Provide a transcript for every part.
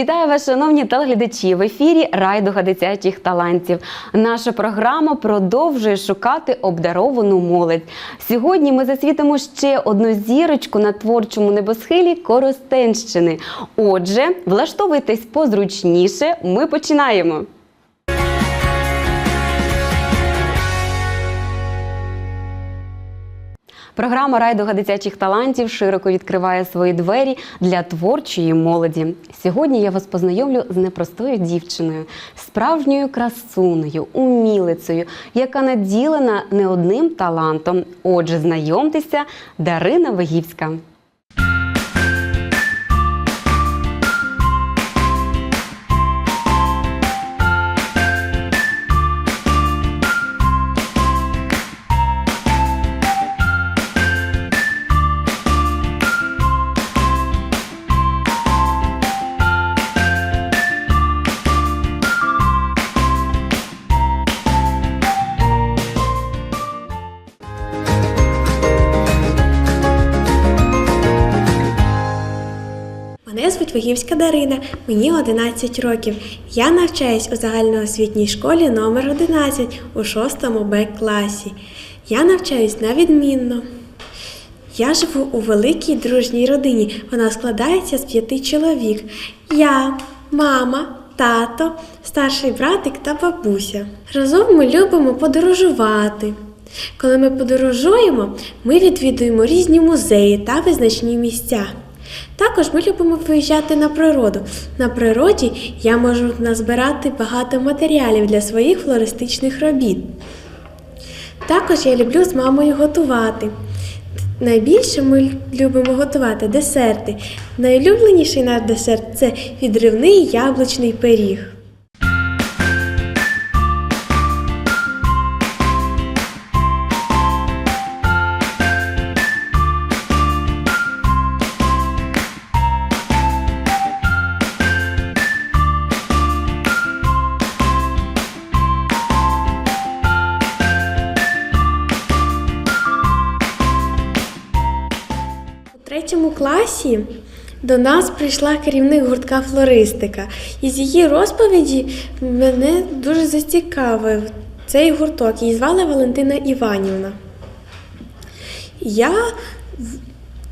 Вітаю вас, шановні телеглядачі! В ефірі Райдуга дитячих талантів. Наша програма продовжує шукати обдаровану молодь. Сьогодні ми засвітимо ще одну зірочку на творчому небосхилі Коростенщини. Отже, влаштовуйтесь позручніше. Ми починаємо. Програма Райдуга дитячих талантів широко відкриває свої двері для творчої молоді. Сьогодні я вас познайомлю з непростою дівчиною, справжньою красуною, умілицею, яка наділена не одним талантом. Отже, знайомтеся, Дарина Вигівська. Вигівська Дарина, мені 11 років. Я навчаюсь у загальноосвітній школі номер 11 у 6 Б класі. Я навчаюсь на відмінно. Я живу у великій дружній родині. Вона складається з п'яти чоловік. Я, мама, тато, старший братик та бабуся. Разом ми любимо подорожувати. Коли ми подорожуємо, ми відвідуємо різні музеї та визначні місця. Також ми любимо виїжджати на природу. На природі я можу назбирати багато матеріалів для своїх флористичних робіт. Також я люблю з мамою готувати. Найбільше ми любимо готувати десерти. Найулюбленіший наш десерт це відривний яблучний пиріг. Класі до нас прийшла керівник гуртка флористика. І з її розповіді мене дуже зацікавив цей гурток. Її звали Валентина Іванівна. Я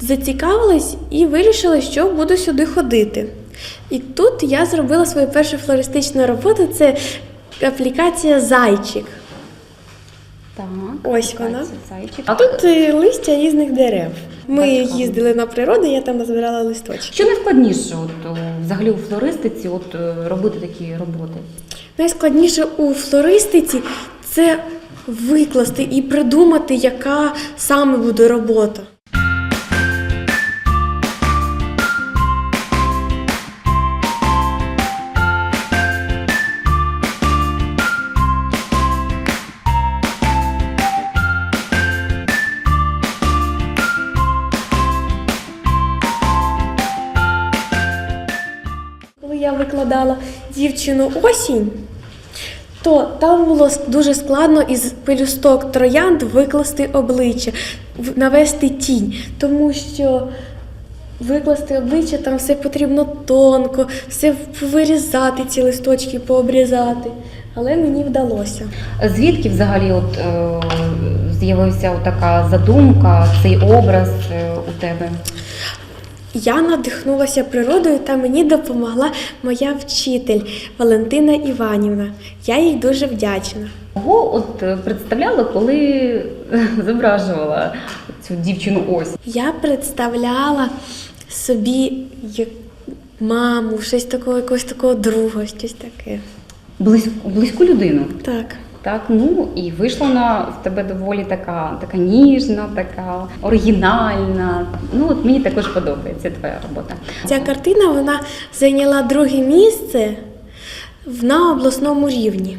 зацікавилась і вирішила, що буду сюди ходити. І тут я зробила свою першу флористичну роботу це аплікація Зайчик. Ось вона. А тут е, листя різних дерев. Ми їздили на природу, я там назбирала листочки. Що найскладніше от, взагалі у флористиці от, е, робити такі роботи? Найскладніше у флористиці це викласти і придумати, яка саме буде робота. Дівчину осінь, то там було дуже складно із пелюсток троянд викласти обличчя, навести тінь, тому що викласти обличчя там все потрібно тонко, все вирізати ці листочки, пообрізати. Але мені вдалося. Звідки взагалі от, е, з'явився така задумка, цей образ е, у тебе? Я надихнулася природою та мені допомогла моя вчитель Валентина Іванівна. Я їй дуже вдячна. Кого от е, представляла, коли зображувала цю дівчину ось? Я представляла собі як маму, щось такого, якогось такого друга, щось таке. Близьку, близьку людину. Так. Так, ну і вийшла вона в тебе доволі така, така ніжна, така оригінальна. Ну от мені також подобається твоя робота. Ця картина вона зайняла друге місце на обласному рівні.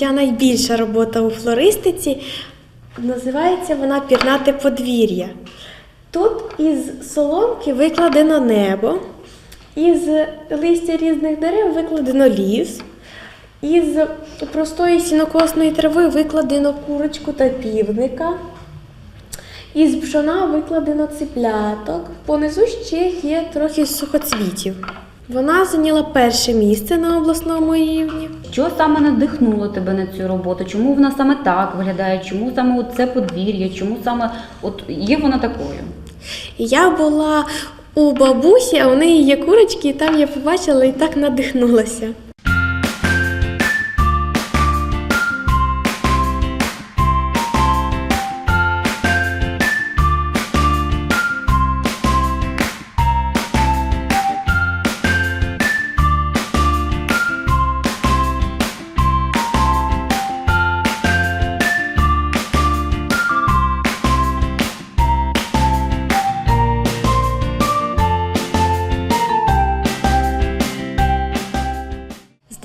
Моя найбільша робота у флористиці. Називається вона Пірнате подвір'я. Тут із соломки викладено небо, із листя різних дерев викладено ліс, із простої сінокосної трави викладено курочку та півника. Із пшона викладено ципляток. Понизу ще є трохи сухоцвітів. Вона зайняла перше місце на обласному рівні. Що саме надихнуло тебе на цю роботу? Чому вона саме так виглядає? Чому саме це подвір'я? Чому саме от є вона такою? Я була у бабусі, а у неї є курочки, і там я побачила і так надихнулася.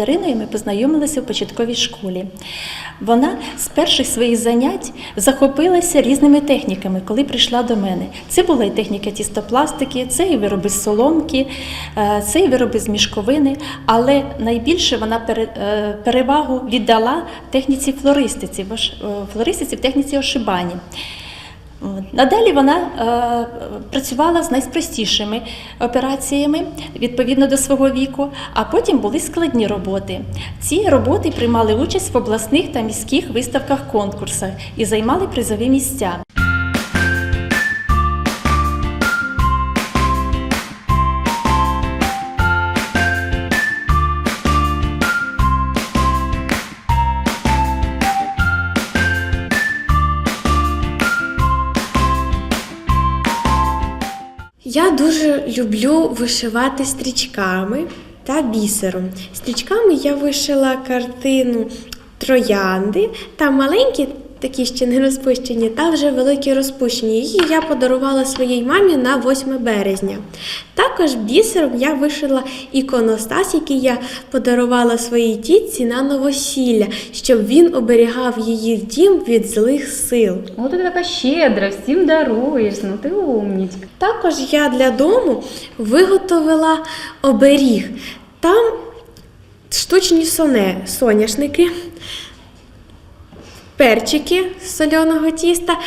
З Дариною ми познайомилися в початковій школі. Вона з перших своїх занять захопилася різними техніками, коли прийшла до мене. Це була і техніка тістопластики, це і вироби з соломки, е, це і вироби з мішковини. Але найбільше вона е, перевагу віддала техніці флористиці, е, флористиці в техніці ошибані. Надалі вона е, працювала з найпростішими операціями відповідно до свого віку, а потім були складні роботи. Ці роботи приймали участь в обласних та міських виставках конкурсах і займали призові місця. Я дуже люблю вишивати стрічками та бісером. Стрічками я вишила картину Троянди та маленькі, такі ще не розпущені, та вже великі розпущені. Її я подарувала своїй мамі на 8 березня. Також бісером я вишила іконостас, який я подарувала своїй тітці на новосілля, щоб він оберігав її дім від злих сил. О, ти така щедра, всім даруєш. Ну ти умнічка. Також я для дому виготовила оберіг. Там штучні соне, соняшники, перчики з соляного тіста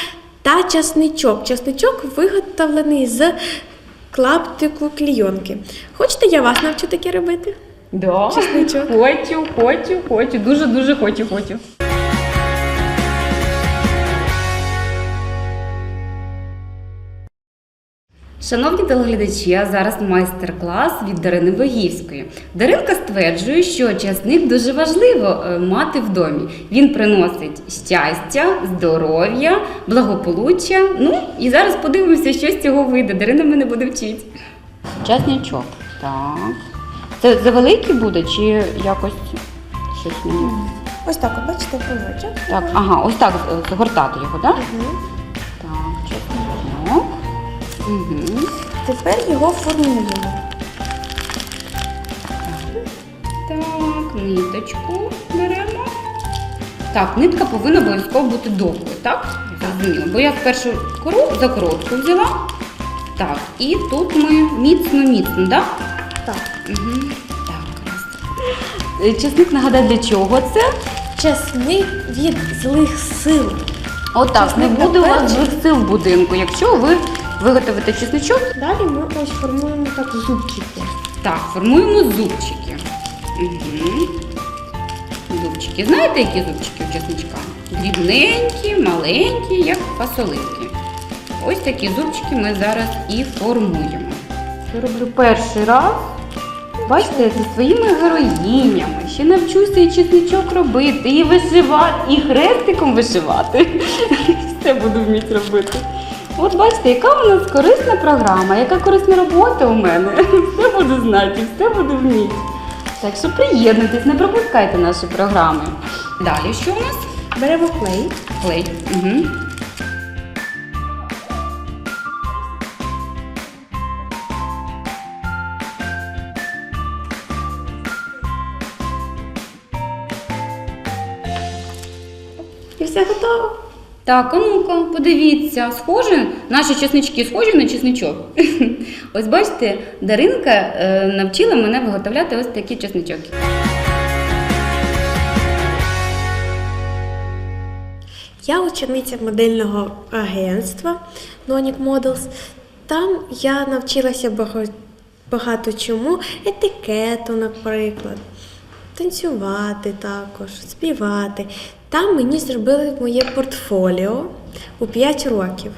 та часничок. Часничок виготовлений з клаптику клійонки. Хочете, я вас навчу таке робити? Да. Часничок. Хочу, хочу, хочу. Дуже, дуже хочу, хочу. Шановні телеглядачі, а зараз майстер-клас від Дарини Вигівської. Даринка стверджує, що часник дуже важливо е, мати в домі. Він приносить щастя, здоров'я, благополуччя. Ну і зараз подивимося, що з цього вийде. Дарина мене буде вчити. Часничок. Так. Це завеликий буде чи якось щось мені? Ось так, бачите, полочок. Так, ага, ось так е, загортати його, так? Мгм. Угу. Тепер його формуємо. Так, ниточку беремо. Так, нитка повинна обов'язково бути довгою, так? Зрозуміло. Бо я спершу кору за коротку взяла. Так, і тут ми міцно-міцно, так? Так. Угу. Так, раз. Чесник нагадає, для чого це? Часник від злих сил. Отак, не буде у вас злих сил в будинку, якщо ви виготовите чесничок Далі ми ось формуємо так зубчики. Так, формуємо зубчики. Угу. Зубчики. Знаєте, які зубчики у чесничка? Дрібненькі, маленькі, як фасолинки. Ось такі зубчики ми зараз і формуємо. Це роблю перший раз. Бачите, зі своїми героїнями. Ще навчуся і чесничок робити, і вишивати, і хрестиком вишивати. Все буду вміти робити. От бачите, яка у нас корисна програма, яка корисна робота у мене. Все буду знати, все буду вміти. Так що приєднуйтесь, не пропускайте наші програми. Далі що у нас? Беремо клей. Клей. Угу. І все готово. Так, а ну-ка, подивіться, схоже, наші чеснички схожі на чесничок. Ось бачите, Даринка е, навчила мене виготовляти ось такі чеснички. Я учениця модельного агентства Nonic Models. Там я навчилася багато чому, етикету, наприклад, танцювати також, співати. Там мені зробили моє портфоліо у 5 років.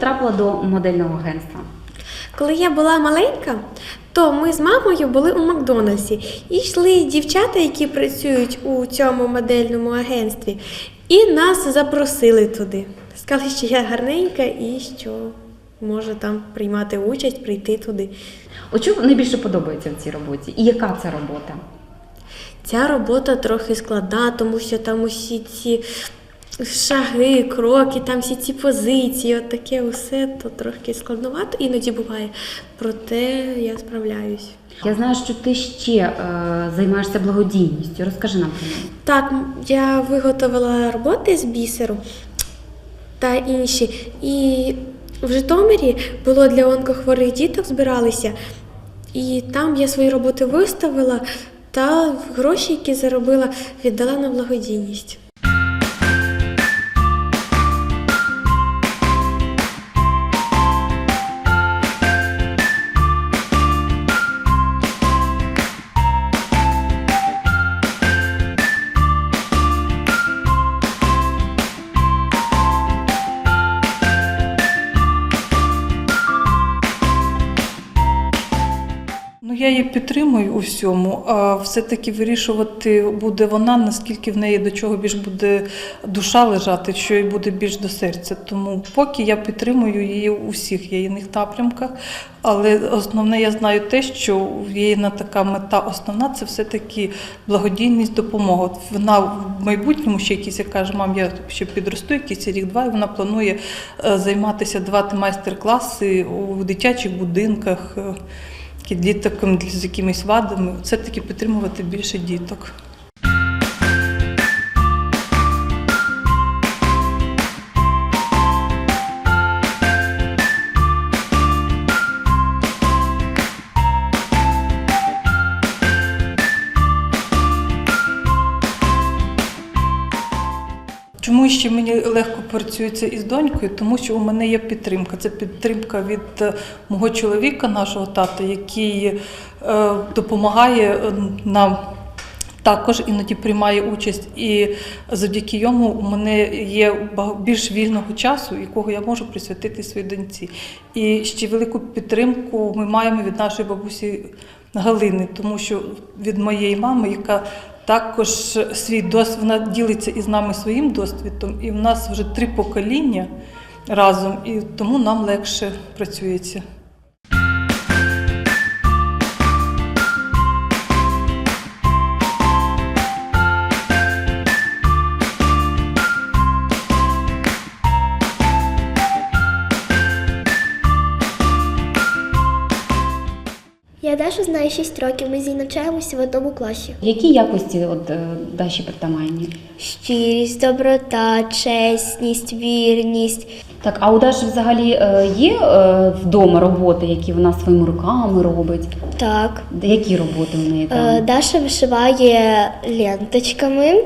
Потрапила до модельного агентства? Коли я була маленька, то ми з мамою були у Макдональдсі і йшли дівчата, які працюють у цьому модельному агентстві, і нас запросили туди. Сказали, що я гарненька і що можу там приймати участь, прийти туди. От що найбільше подобається в цій роботі? І яка це робота? Ця робота трохи складна, тому що там усі ці шаги, кроки, там всі ці позиції, от таке усе, то трохи складновато іноді буває. Проте я справляюсь. Я знаю, що ти ще е, займаєшся благодійністю. Розкажи нам про неї. Так, я виготовила роботи з бісеру та інші. І в Житомирі було для онкохворих діток збиралися. І там я свої роботи виставила та гроші, які заробила, віддала на благодійність. Підтримую у всьому, а все-таки вирішувати буде вона, наскільки в неї до чого більш буде душа лежати, що їй буде більш до серця. Тому поки я підтримую її у всіх єдиних напрямках. Але основне, я знаю те, що її на така мета основна це все-таки благодійність, допомога. Вона в майбутньому ще якісь, як каже, мам, я ще підросту, якийсь рік-два, і вона планує е, займатися, давати майстер-класи у дитячих будинках. Діток з якимись вадами, все-таки підтримувати більше діток. Ще мені легко працюється із донькою? Тому що у мене є підтримка. Це підтримка від е, мого чоловіка, нашого тата, який е, допомагає е, нам. Також іноді приймає участь, і завдяки йому у мене є більш вільного часу, якого я можу присвятити своїй доньці. І ще велику підтримку ми маємо від нашої бабусі Галини, тому що від моєї мами, яка також свій досвід, вона ділиться із нами своїм досвідом, і в нас вже три покоління разом, і тому нам легше працюється. Знаю 6 років. Ми з навчаємося в одному класі. Які якості от, е, Даші притаманні? Щирість, доброта, чесність, вірність. Так, а у Даші взагалі е, є е, вдома роботи, які вона своїми руками робить? Так. Які роботи у неї там? Е, Даша вишиває ленточками,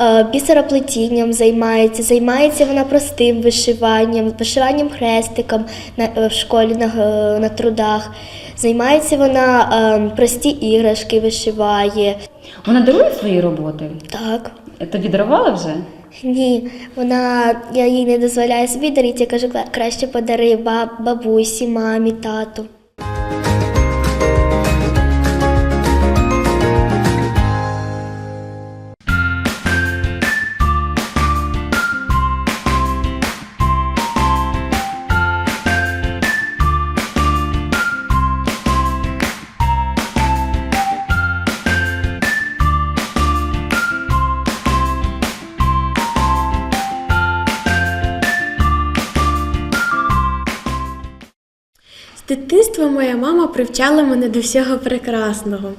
е, бісероплетінням займається. Займається вона простим вишиванням, вишиванням хрестиком е, в школі е, на трудах. Займається вона е, прості іграшки, вишиває. Вона дарує свої роботи? Так. Тобі дарувала вже? Ні, вона я їй не дозволяю собі дарити, я кажу, краще подари баб, бабусі, мамі, тату. Дитинства моя мама привчала мене до всього прекрасного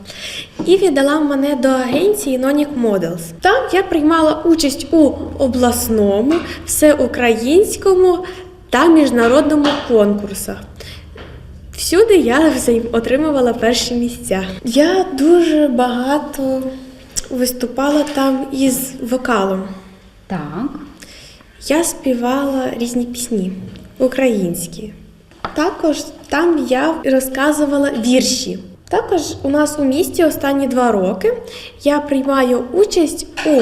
і віддала мене до агенції Nonic Models. Там я приймала участь у обласному, всеукраїнському та міжнародному конкурсах. Всюди я отримувала перші місця. Я дуже багато виступала там із вокалом. Так. Я співала різні пісні українські. Також там я розказувала вірші. Також у нас у місті останні два роки я приймаю участь у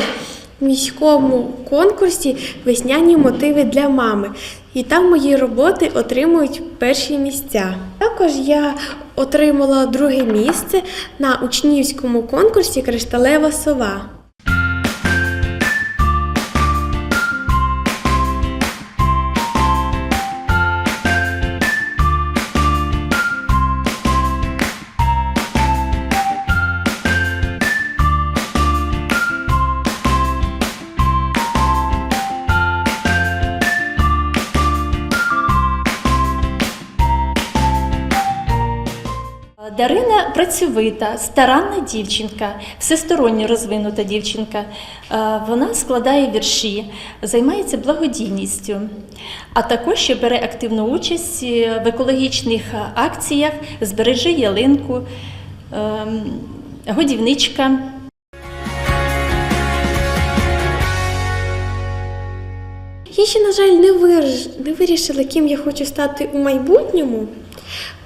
міському конкурсі Весняні мотиви для мами. І там мої роботи отримують перші місця. Також я отримала друге місце на учнівському конкурсі Кришталева сова. Працьовита, старанна дівчинка, всесторонньо розвинута дівчинка. Е, Вона складає вірші, займається благодійністю, а також ще бере активну участь е, в екологічних акціях Збережи ялинку, ем, годівничка. Я ще, на жаль, не вирішила, ким я хочу стати у майбутньому.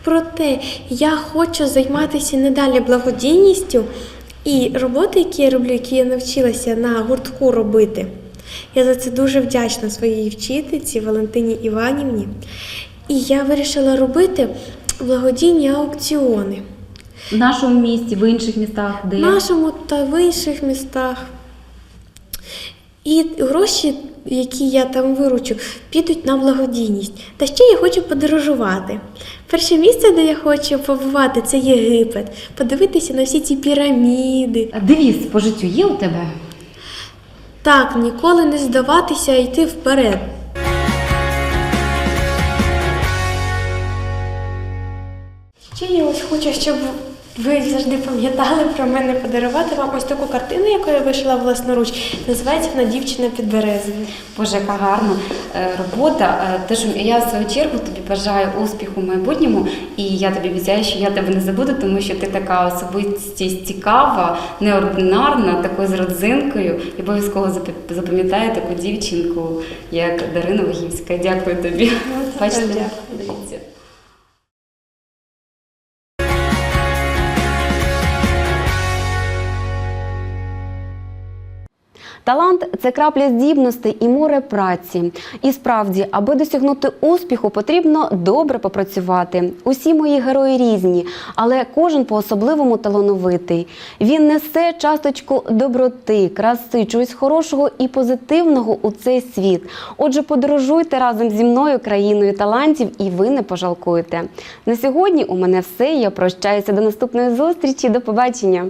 Проте я хочу займатися недалі благодійністю і роботи, які я роблю, які я навчилася на гуртку робити. Я за це дуже вдячна своїй вчительці Валентині Іванівні. І я вирішила робити благодійні аукціони В нашому місті, в інших містах, де в нашому та в інших містах. І гроші, які я там виручу, підуть на благодійність. Та ще я хочу подорожувати. Перше місце, де я хочу побувати, це Єгипет. Подивитися на всі ці піраміди. А девіз по життю є у тебе? Так, ніколи не здаватися, а йти вперед. Ще я ось хочу, щоб ви завжди пам'ятали про мене подарувати вам ось таку картину, яку я вишила власноруч. Називається вона Дівчина під березою. Боже, яка гарна е, робота. Е, Тож я в свою чергу тобі бажаю успіху в майбутньому, і я тобі обіцяю, що я тебе не забуду, тому що ти така особистість цікава, неординарна, такою з родзинкою. І обов'язково запа- запам'ятаю таку дівчинку, як Дарина Вагівська. Дякую тобі. Бачите, дякую. Талант це крапля здібностей і море праці. І справді, аби досягнути успіху, потрібно добре попрацювати. Усі мої герої різні, але кожен по-особливому талановитий. Він несе часточку доброти, краси, чогось хорошого і позитивного у цей світ. Отже, подорожуйте разом зі мною країною талантів, і ви не пожалкуєте. На сьогодні у мене все. Я прощаюся до наступної зустрічі. До побачення.